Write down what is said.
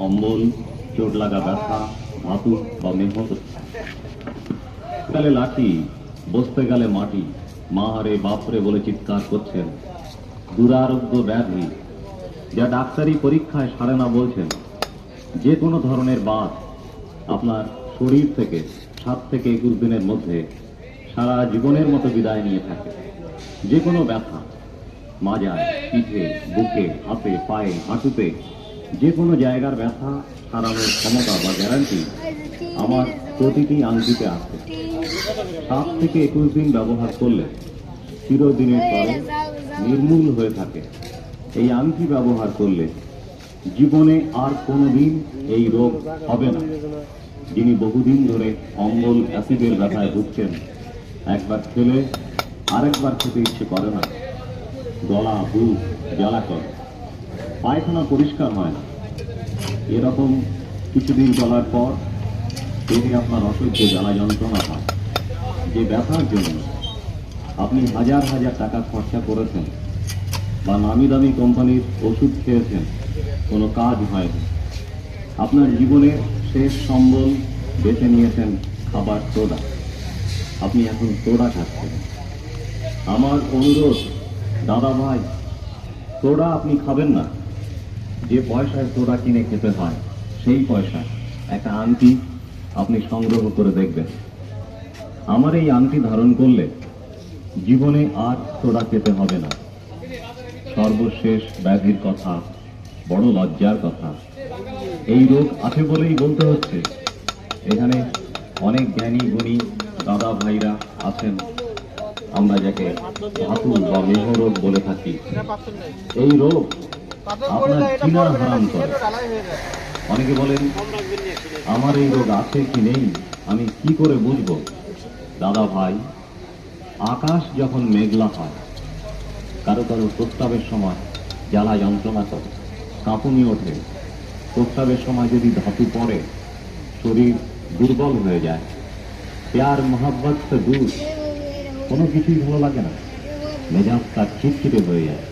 অম্বল, চোট লাগা ব্যথা ধাতু বা মেহনত। গেলে লাঠি, বসতে গেলে মাটি। মা রে বাপরে বলে চিৎকার করছেন। দুরারোগ্য ব্যাধি। যা ডাক্তারি পরীক্ষায় সারে না বলছেন। যে কোনো ধরনের বাদ আপনার শরীর থেকে সাত থেকে একুশ দিনের মধ্যে সারা জীবনের মতো বিদায় নিয়ে থাকে। যে কোনো ব্যথা। মাজায়, পিঠে, বুকে, হাতে, পায়ে, হাঁটুতে যে কোনো জায়গার ব্যথা সারানোর ক্ষমতা বা গ্যারান্টি আমার প্রতিটি আংটিতে আছে। সাত থেকে একুশ দিন ব্যবহার করলে চিরদিনের তরে নির্মূল হয়ে থাকে। এই আংটি ব্যবহার করলে জীবনে আর কোনোদিন এই রোগ হবে না। যিনি বহুদিন ধরে অম্বল অ্যাসিডের ব্যথায় ভুগছেন, একবার খেলে আরেকবার খেতে ইচ্ছে করে না। গলা, বুক জ্বালা করে। পায়খানা পরিষ্কার হয় না। এরকম কিছুদিন চলার পর দেহে আপনার অসহ্য জ্বালা যন্ত্রণা হয়। যে ব্যথার জন্য আপনি হাজার হাজার টাকা খরচা করেছেন বা নামি দামি কোম্পানির ওষুধ খেয়েছেন, কোনো কাজ হয়নি। আপনার জীবনের শেষ সম্বল বেছে নিয়েছেন খাবার সোডা। আপনি এখন সোডা খাচ্ছেন। আমার অনুরোধ দাদা ভাই সোডা আপনি খাবেন না। যে পয়সায় সোডা কিনে খেতে হয়, সেই পয়সা একটা আংটি আপনি সংগ্রহ করে দেখবেন। আমার এই আংটি ধারণ করলে জীবনে আর সোডা খেতে হবে না। সর্বশেষ ব্যাধির কথা, বড় লজ্জার কথা। এই রোগ আছে বলেই বলতে হচ্ছে। এখানে অনেক জ্ঞানী গুণী দাদা ভাইরা আছেন। আমরা যাকে ধাতু বা মেহ রোগ বলে থাকি। এই রোগ আপনার চিনা হারাম করে। অনেকে বলেন, আমার এই রোগ আছে কি নেই? আমি কি করে বুঝব? দাদা ভাই, আকাশ যখন মেঘলা হয়, কারও কারও প্রস্তাবের সময় জ্বালা যন্ত্রণা করে, কাঁপুনি ওঠে। প্রস্তাবের সময় যদি ধাতু পড়ে, শরীর দুর্বল হয়ে যায়। প্যার মোহাব্বত দূর। কোনো কিছুই ভালো লাগে না। মেজাজ তার খিটখিটে হয়ে যায়।